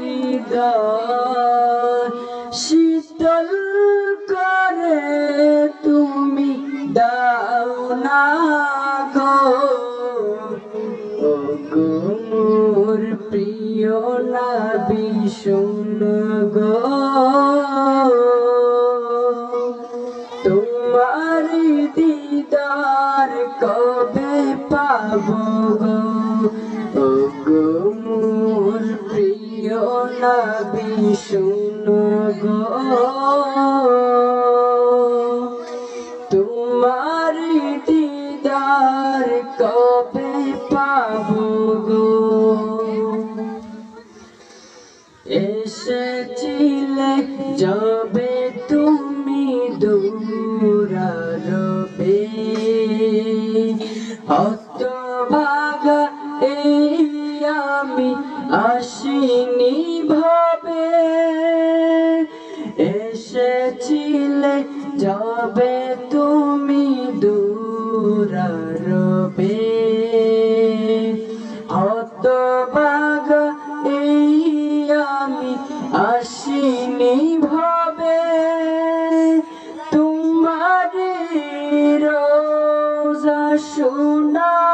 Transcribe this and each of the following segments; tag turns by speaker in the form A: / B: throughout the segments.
A: হৃদয় শীতল করে তুমি দাও না গো। মোর প্রিয় নবী, শুন গো। তোমার দিদার কবে পাব গো? দিদার কবে পাব গো? এসেছিলে যাবে তুমি দূরারবে। হত ভাগা এই আমি আসিনি ভাবে। এসেছিলে যাবে তুমি দূরারবে অত ভাগা এই আমি আসিনি ভাবে। তোমার রোজা সোনার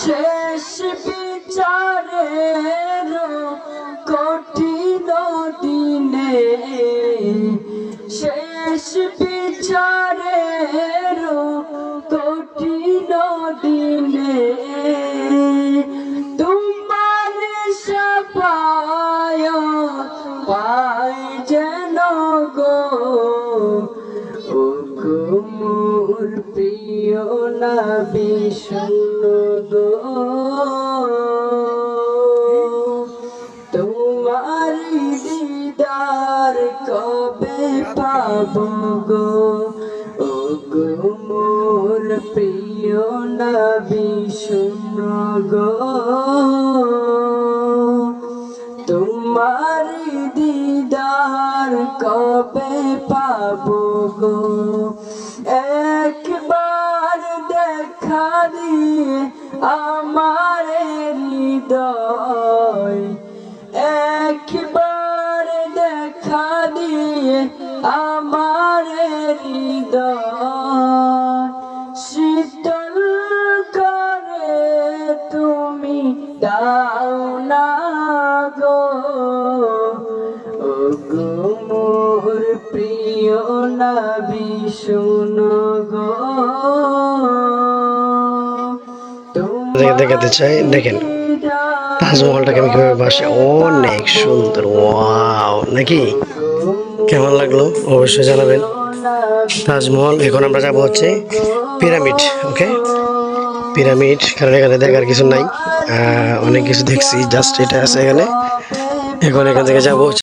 A: শেষ বিচারের কঠিন দিনে শেষ বিচারের কঠিন দিনে তোমার সপায় গো। তোমার দিদার কবে পাব গো? ও মোর প্রিয় গো। তোমার দিদার কবে পাব গো? একবার দিয়ে আমার হৃদয় একবার দেখা দিয়ে আমার হৃদয় শীতল করে তুমি দাও না গো। মোর প্রিয় নবী, শুনো।
B: দেখে দেখাতে চাই। দেখেন, তাজমহলটাকে আমি কীভাবে বাসে অনেক সুন্দর, ওয়াও, নাকি? কেমন লাগল? অবশ্যই জানাবেন। তাজমহল, এখন আমরা যাব হচ্ছে পিরামিড, ওকে? পিরামিড, কারণ এখানে দেখার কিছু নাই। অনেক কিছু দেখছি, জাস্ট এটা আছে এখানে। এখন এখান থেকে যাব